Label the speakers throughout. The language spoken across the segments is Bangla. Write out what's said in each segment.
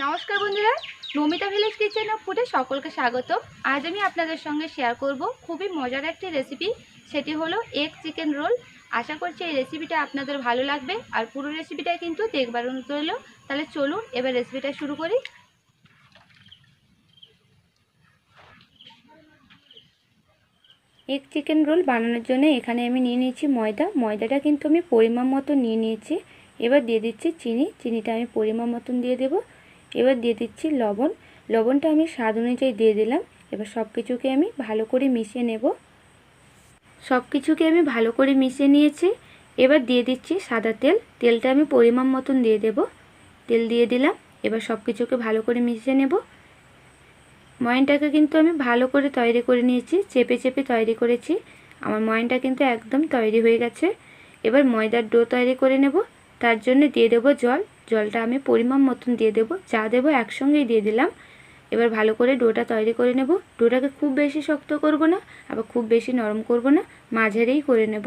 Speaker 1: নমস্কার বন্ধুরা, নমিতা ভিলেজ কিচেন অফ ফুডে সকলকে স্বাগত। আজ আমি আপনাদের সঙ্গে শেয়ার করব খুবই মজার একটি রেসিপি সেটি হলো এগ চিকেন রোল আশা করছি এই রেসিপিটা আপনাদের ভালো লাগবে, আর পুরো রেসিপিটা কিন্তু দেখবার অনুরোধ তাহলে চলুন এবার রেসিপিটা শুরু করি। এগ চিকেন রোল বানানোর জন্য এখানে আমি নিয়ে নিয়েছি ময়দা। ময়দাটা কিন্তু আমি পরিমাণ মতো নিয়ে নিয়েছি। এবার দিয়ে দিচ্ছি চিনি। চিনিটা আমি পরিমাণ মতন দিয়ে দেব। এবার দিয়ে দিচ্ছি লবণ। লবণটা আমি স্বাদ অনুযায়ী দিয়ে দিলাম। এবার সব কিছুকে আমি ভালো করে মিশিয়ে নেব। সব কিছুকে আমি ভালো করে মিশিয়ে নিয়েছি। এবার দিয়ে দিচ্ছি সাদা তেল। তেলটা আমি পরিমাণ মতন দিয়ে দেব। তেল দিয়ে দিলাম। এবার সব কিছুকে ভালো করে মিশিয়ে নেব। ময়নটাকে কিন্তু আমি ভালো করে তৈরি করে নিয়েছি। চেপে চেপে তৈরি করেছি। আমার ময়নটা কিন্তু একদম তৈরি হয়ে গেছে। এবার ময়দার ডো তৈরি করে নেব। তার জন্য দিয়ে দেবো জল। জলটা আমি পরিমাণ মতন দিয়ে দেবো। যা দেবো একসঙ্গেই দিয়ে দিলাম। এবার ভালো করে ডোটা তৈরি করে নেব। ডোটাকে খুব বেশি শক্ত করব না, আবার খুব বেশি নরম করব না, মাঝারেই করে নেব।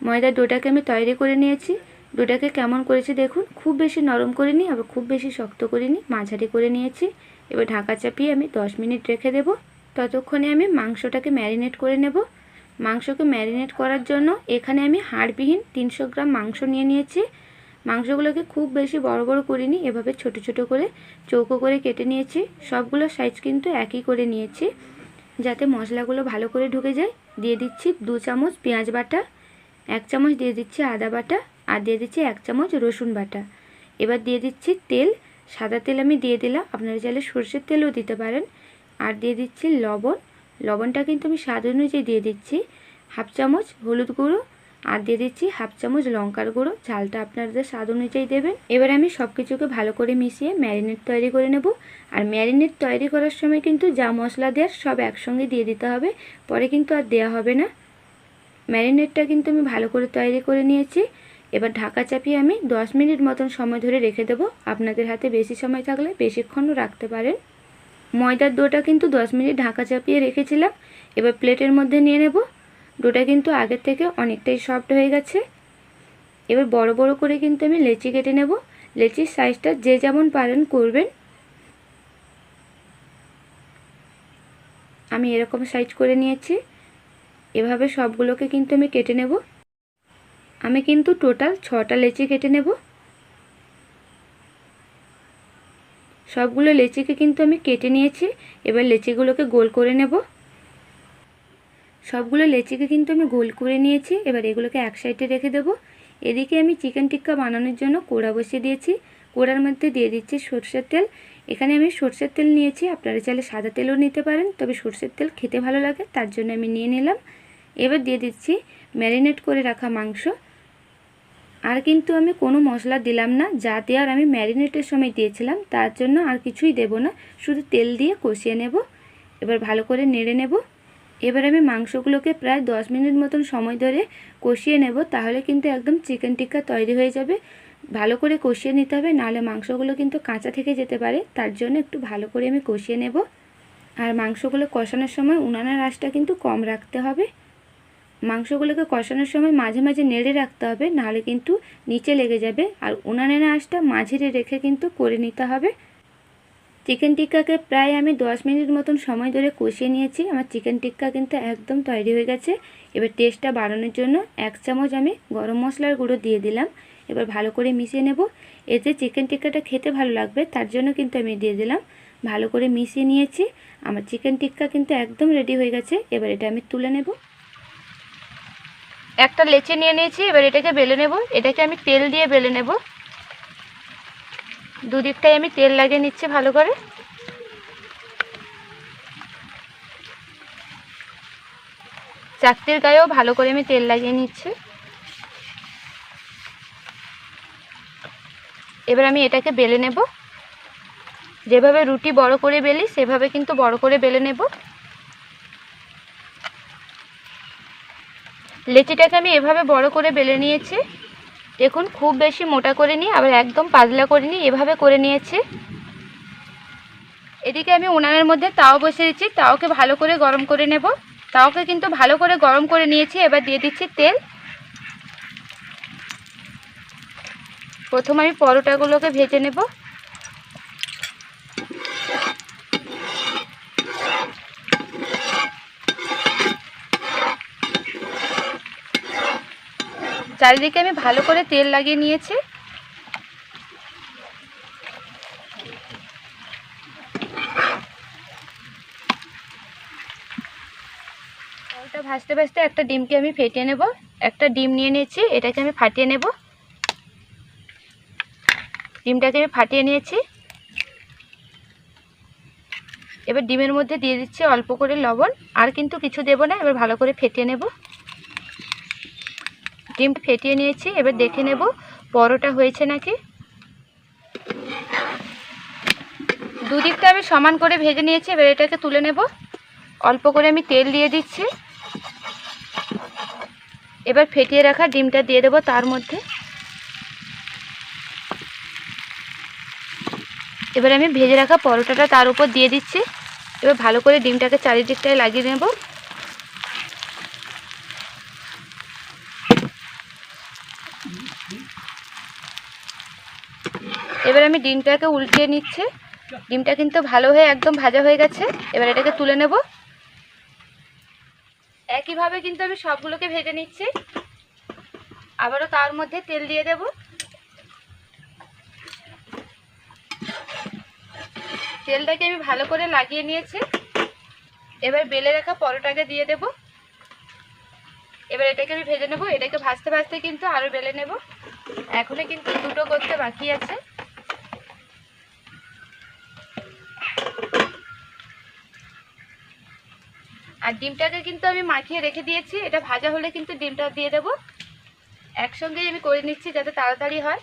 Speaker 1: ময়দার ডোটাকে আমি তৈরি করে নিয়েছি। ডোটাকে কেমন করেছি দেখুন, খুব বেশি নরম করিনি, আবার খুব বেশি শক্ত করিনি, মাঝারি করে নিয়েছি। এবার ঢাকা চাপিয়ে আমি 10 মিনিট রেখে দেব। ততক্ষণে আমি মাংসটাকে ম্যারিনেট করে নেব। মাংসকে ম্যারিনেট করার জন্য এখানে আমি হাড়বিহীন তিনশো গ্রাম মাংস নিয়ে নিয়েছি। মাংসগুলোকে খুব বেশি বড় বড় করিনি, এভাবে ছোট ছোট করে চৌকো করে কেটে নিয়েছি। সবগুলো সাইজ কিন্তু একই করে নিয়েছি। যাতে মশলাগুলো ভালো করে ঢুকে যায়, দিয়ে দিচ্ছি দু চামচ পেঁয়াজ বাটা, এক চামচ দিয়ে দিচ্ছি আদা বাটা, আর দিয়ে দিচ্ছি এক চামচ রসুন বাটা। এবার দিয়ে দিচ্ছি তেল, সাদা তেল আমি দিয়ে দিলাম, আপনারা চাইলে সর্ষের তেলও দিতে পারেন। আর দিয়ে দিচ্ছি লবণ লবণটা কিন্তু আমি স্বাদ অনুযায়ী দিয়ে দিচ্ছি। হাফ চামচ হলুদ গুঁড়ো আর দিয়ে দিচ্ছি হাফ চামচ লঙ্কার গুঁড়ো। ঝালটা আপনাদের স্বাদ অনুযায়ী দেবেন। এবার আমি সব কিছুকে ভালো করে মিশিয়ে ম্যারিনেট তৈরি করে নেব। আর ম্যারিনেট তৈরি করার সময় কিন্তু যা মশলা দেওয়ার সব একসঙ্গে দিয়ে দিতে হবে। পরে কিন্তু আর দেওয়া হবে না। ম্যারিনেটটা কিন্তু আমি ভালো করে তৈরি করে নিয়েছি। এবার ঢাকা চাপিয়ে আমি 10 মিনিট মতন সময় ধরে রেখে দেবো। আপনাদের হাতে বেশি সময় থাকলে বেশিক্ষণও রাখতে পারেন। ময়দার ডোটা কিন্তু 10 মিনিট ঢাকা চাপিয়ে রেখেছিলাম। এবার প্লেটের মধ্যে নিয়ে নেব। ডোটা কিন্তু আগের থেকে অনেকটাই সফট হয়ে গেছে। এবার বড় বড় করে কিন্তু আমি লেচি কেটে নেব। লেচির সাইজটা যে যেমন পারেন করবেন। আমি এরকম সাইজ করে নিয়েছি। এভাবে সবগুলোকে কিন্তু আমি কেটে নেব। আমি কিন্তু টোটাল ছটা লেচি কেটে নেব। সবগুলো লেচিকে কিন্তু আমি কেটে নিয়েছি। এবার লেচিগুলোকে গোল করে নেব। সবগুলো লেচিকে কিন্তু আমি গোল করে নিয়েছি। এবার এগুলোকে এক সাইডে রেখে দেব। এদিকে আমি চিকেন টিক্কা বানানোর জন্য কোড়া বসিয়ে দিয়েছি। কোড়ার মধ্যে দিয়ে দিচ্ছি সর্ষের তেল। এখানে আমি সর্ষের তেল নিয়েছি। আপনারা চাইলে সাদা তেলও নিতে পারেন, তবে সর্ষের তেল খেতে ভালো লাগে, তার জন্য আমি নিয়ে নিলাম। এবার দিয়ে দিচ্ছি ম্যারিনেট করে রাখা মাংস। আর কিন্তু আমি কোনো মশলা দিলাম না, যা দেওয়ার আমি ম্যারিনেটের সময় দিয়েছিলাম, তার জন্য আর কিছুই দেব না। শুধু তেল দিয়ে কষিয়ে নেব, এবার ভালো করে নেড়ে নেব। এবার আমি মাংসগুলোকে প্রায় 10 মিনিট মতন সময় ধরে কষিয়ে নেব, তাহলে কিন্তু একদম চিকেন টিক্কা তৈরি হয়ে যাবে। ভালো করে কষিয়ে নিতে হবে, নাহলে মাংসগুলো কিন্তু কাঁচা থেকে যেতে পারে, তার জন্য একটু ভালো করে আমি কষিয়ে নেব। আর মাংসগুলো কষানোর সময় উনানের আঁচটা কিন্তু কম রাখতে হবে। মাংসগুলোকে কষানোর সময় মাঝে মাঝে নেড়ে রাখতে হবে, নাহলে কিন্তু নিচে লেগে যাবে। আর উনানের আঁচটা মাঝিরে রেখে কিন্তু করে নিতে হবে। চিকেন টিক্কাকে প্রায় আমি 10 মিনিট মতন সময় ধরে কষিয়ে নিয়েছি। আমার চিকেন টিক্কা কিন্তু একদম তৈরি হয়ে গেছে। এবার টেস্টটা বাড়ানোর জন্য এক চামচ আমি গরম মশলার গুঁড়ো দিয়ে দিলাম। এবার ভালো করে মিশিয়ে নেব। এতে চিকেন টিক্কাটা খেতে ভালো লাগবে, তার জন্য কিন্তু আমি দিয়ে দিলাম। ভালো করে মিশিয়ে নিয়েছি। আমার চিকেন টিক্কা কিন্তু একদম রেডি হয়ে গেছে। এবার এটা আমি তুলে নেব। একটা লেচে নিয়ে নিয়েছি, এবার এটাকে বেলে নেব। এটাকে আমি তেল দিয়ে বেলে নেব। দুদিকটাই আমি তেল লাগিয়ে নিচ্ছি ভালো করে। চাকতির গায়েও ভালো করে আমি তেল লাগিয়ে নিচ্ছি। এবার আমি এটাকে বেলে নেব। যেভাবে রুটি বড় করে বেলি, সেভাবে কিন্তু বড় করে বেলে নেব। লেচিটাকে আমি এভাবে বড় করে বেলে নিয়েছি। দেখুন, খুব বেশি মোটা করে নিই আবার একদম পাতলা করে নিই এভাবে করে নিয়েছি। এদিকে আমি উনানের মধ্যে তাও বসিয়ে দিচ্ছি, তাওকে ভালো করে গরম করে নেব। তাওকে কিন্তু ভালো করে গরম করে নিয়েছি, এবার দিয়ে দিচ্ছি তেল। প্রথম আমি পরোটাগুলোকে ভেজে নেব। চারিদিকে আমি ভালো করে তেল লাগিয়ে নিয়েছি। ওটা ভাজতে ভাজতে একটা ডিমকে আমি ফেটিয়ে নেব। একটা ডিম নিয়ে নিয়েছি, এটাকে আমি ফাটিয়ে নেব। ডিমটাকে আমি ফাটিয়ে নিয়েছি। এবার ডিমের মধ্যে দিয়ে দিচ্ছি অল্প করে লবণ। আর কিন্তু কিছু দেব না, এবার ভালো করে ফেটিয়ে নেব। ডিম ফেটিয়ে নিয়েছি, এবার দেখে নেব পরোটা হয়েছে নাকি। দুদিকটা আমি সমান করে ভেজে নিয়েছি, এবার এটাকে তুলে নেব। অল্প করে আমি তেল দিয়ে দিচ্ছি। এবার ফেটিয়ে রাখা ডিমটা দিয়ে দেবো তার মধ্যে। এবার আমি ভেজে রাখা পরোটাটা তার উপর দিয়ে দিচ্ছি। এবার ভালো করে ডিমটাকে চারিদিকটায় লাগিয়ে নেব। এবার আমি ডিমটাকে উল্টিয়ে নিচ্ছি। ডিমটা কিন্তু ভালো হয়ে একদম ভাজা হয়ে গেছে। এবার এটাকে তুলে নেব। একইভাবে কিন্তু আমি সবগুলোকে ভেজে নিচ্ছি। আবারও তার মধ্যে তেল দিয়ে দেব। তেলটাকে আমি ভালো করে লাগিয়ে নিয়েছি। এবার বেলে রাখা পরোটাকে দিয়ে দেব। এবার এটাকে আমি ভেজে নেব। এটাকে ভাজতে ভাজতে কিন্তু আরও বেলে নেব। এখনও কিন্তু দুটো করতে বাকি আছে। আর ডিমটাকে কিন্তু আমি মাখিয়ে রেখে দিয়েছি। এটা ভাজা হলে কিন্তু ডিমটা দিয়ে দেব। একসঙ্গেই আমি করে নিচ্ছি যাতে তাড়াতাড়ি হয়।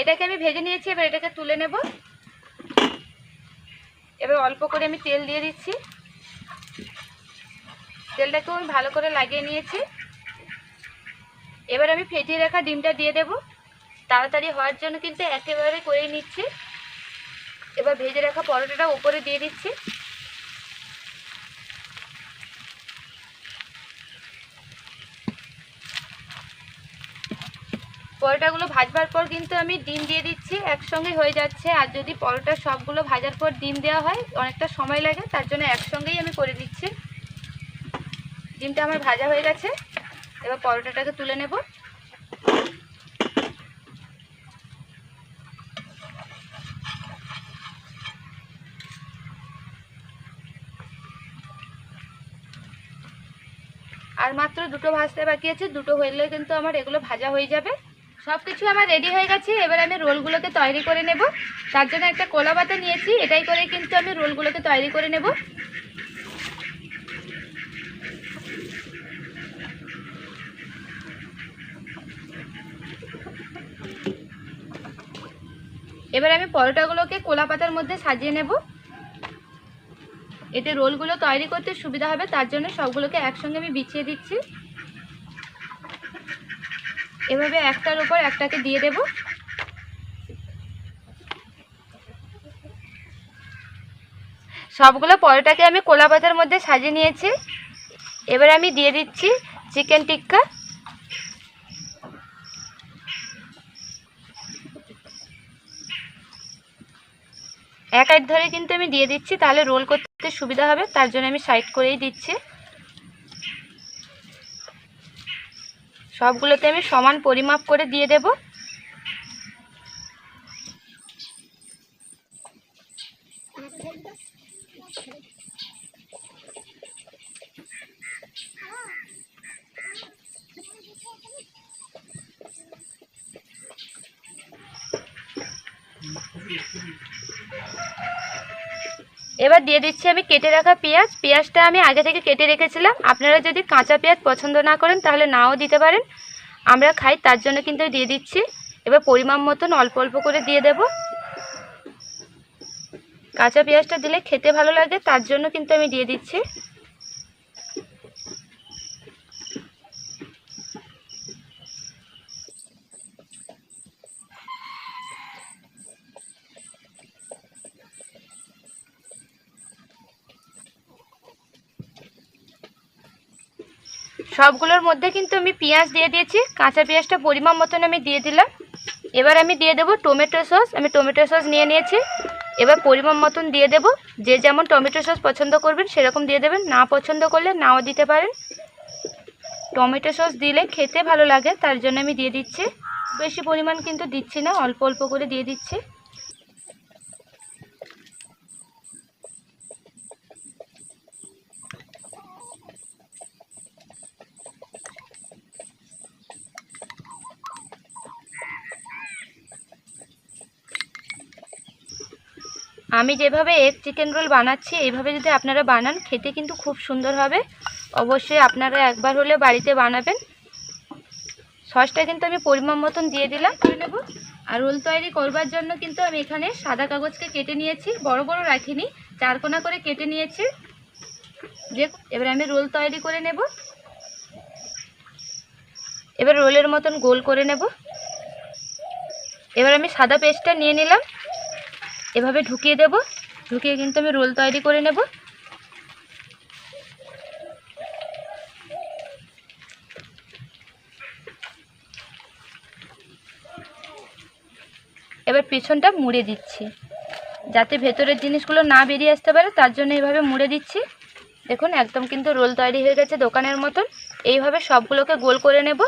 Speaker 1: এটাকে আমি ভেজে নিয়েছি, এবার এটাকে তুলে নেব। অল্প করে আমি তেল দিয়ে দিচ্ছি। তেলটাকেও আমি ভালো করে লাগিয়ে নিয়েছি। এবার আমি ফেটিয়ে রাখা ডিমটা দিয়ে দেব। তাড়াতাড়ি হওয়ার জন্য কিন্তু একেবারে করে নিচ্ছি। এবার ভেজে রাখা পরোটাটা উপরে দিয়ে দিচ্ছি। পরোটাগুলো ভাজবার পর কিন্তু আমি ডিম দিয়ে দিচ্ছি একসঙ্গে হয়ে যাচ্ছে। আর যদি পরোটা সবগুলো ভাজার পর ডিম দেওয়া হয়, অনেকটা সময় লাগে, তার জন্য একসঙ্গেই আমি করে দিচ্ছি। ডিমটা আমার ভাজা হয়ে গেছে, এবার পরোটাটাকে তুলে নেব। আর মাত্র দুটো ভাজতে বাকি আছে, দুটো হইলে কিন্তু আমার এগুলো ভাজা হয়ে যাবে। সব কিছু আমার রেডি হয়ে গেছে, এবার আমি রোলগুলোকে তৈরি করে নেব। তার জন্য একটা কোলা পাতা নিয়েছি, এটাই করে কিন্তু আমি রোলগুলোকে তৈরি করে নেব। এবার আমি পরোটাগুলোকে কোলা পাতার মধ্যে সাজিয়ে নেব। এতে রোলগুলো তৈরি করতে সুবিধা হবে, তার জন্য সবগুলোকে একসঙ্গে আমি বিছিয়ে দিচ্ছি। এভাবে একটার উপর একটাকে দিয়ে দেব। সবগুলো পরোটাকে আমি কোলা পাতার মধ্যে সাজিয়ে নিয়েছি। এবার আমি দিয়ে দিচ্ছি চিকেন টিক্কা। এক সাইড ধরে কিন্তু আমি দিয়ে দিচ্ছি, তাহলে রোল করতে সুবিধা হবে, তার জন্য আমি সাইড করেই দিচ্ছি। সবগুলোতে আমি সমান পরিমাপ করে দিয়ে দেব। এবার দিয়ে দিচ্ছি আমি কেটে রাখা পেঁয়াজ। পেঁয়াজটা আমি আগে থেকে কেটে রেখেছিলাম। আপনারা যদি কাঁচা পেঁয়াজ পছন্দ না করেন, তাহলে নাও দিতে পারেন। আমরা খাই, তার জন্য কিন্তু দিয়ে দিচ্ছি। এবার পরিমাণ মতন অল্প অল্প করে দিয়ে দেব। কাঁচা পেঁয়াজটা দিলে খেতে ভালো লাগে, তার জন্য কিন্তু আমি দিয়ে দিচ্ছি। সবগুলোর মধ্যে কিন্তু আমি পেঁয়াজ দিয়ে দিয়েছি, কাঁচা পেঁয়াজটা পরিমাণ মতন আমি দিয়ে দিলাম। এবার আমি দিয়ে দেবো টমেটো সস, আমি টমেটো সস নিয়ে নিয়েছি। এবার পরিমাণ মতন দিয়ে দেব, যে যেমন টমেটো সস পছন্দ করবেন সেরকম দিয়ে দেবেন, না পছন্দ করলে নাও দিতে পারেন। টমেটো সস দিলে খেতে ভালো লাগে, তার জন্য আমি দিয়ে দিচ্ছি। বেশি পরিমাণ কিন্তু দিচ্ছি না, অল্প অল্প করে দিয়ে দিচ্ছি। আমি যেভাবে এগ চিকেন রোল বানাচ্ছি, এইভাবে যদি আপনারা বানান, খেতে কিন্তু খুব সুন্দর হবে। অবশ্যই আপনারা একবার হলে বাড়িতে বানাবেন। সসটা কিন্তু আমি পরিমাণ মতন দিয়ে দিলাম, করে নেব। আর রোল তৈরি করবার জন্য কিন্তু আমি এখানে সাদা কাগজকে কেটে নিয়েছি, বড় বড় রাখিনি, চারকোনা করে কেটে নিয়েছি। যে এবার আমি রোল তৈরি করে নেব। এবার রোলের মতন গোল করে নেব। এবার আমি সাদা পেস্টটা নিয়ে নিলাম। এভাবে ঢুকিয়ে দেব। ঢুকিয়ে কিন্তু আমি রোল তৈরি করে নেব। এবার পিছনটা মুড়ে দিচ্ছি। যাতে ভেতরের জিনিসগুলো না বেরিয়ে আসতে পারে, তার জন্য এইভাবে মুড়ে দিচ্ছি। দেখুন, একদম কিন্তু রোল তৈরি হয়ে গেছে দোকানের মতন। এইভাবে সবগুলোকে গোল করে নেব।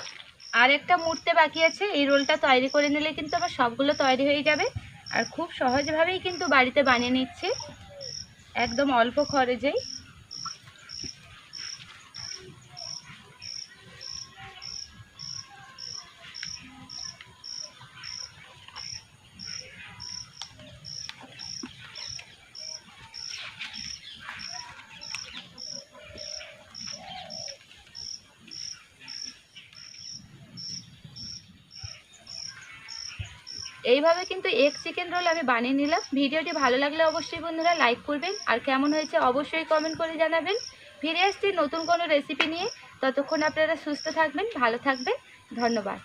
Speaker 1: আর একটা মুড়তে বাকি আছে। এই রোলটা তৈরি করে নিলে কিন্তু আবার সবগুলো তৈরি হয়ে যাবে। আর খুব সহজভাবেই কিন্তু বাড়িতে বানিয়ে নিচ্ছি। একদম অল্প খরচেই। এইভাবে কিন্তু এগ চিকেন রোল আমি বানিয়ে নিলাম। ভিডিওটি ভালো লাগলে অবশ্যই বন্ধুরা লাইক করবেন। আর কেমন হয়েছে অবশ্যই কমেন্ট করে জানাবেন। ফিরে আসছি নতুন কোনো রেসিপি নিয়ে। ততক্ষণ আপনারা সুস্থ থাকবেন, ভালো থাকবেন। ধন্যবাদ।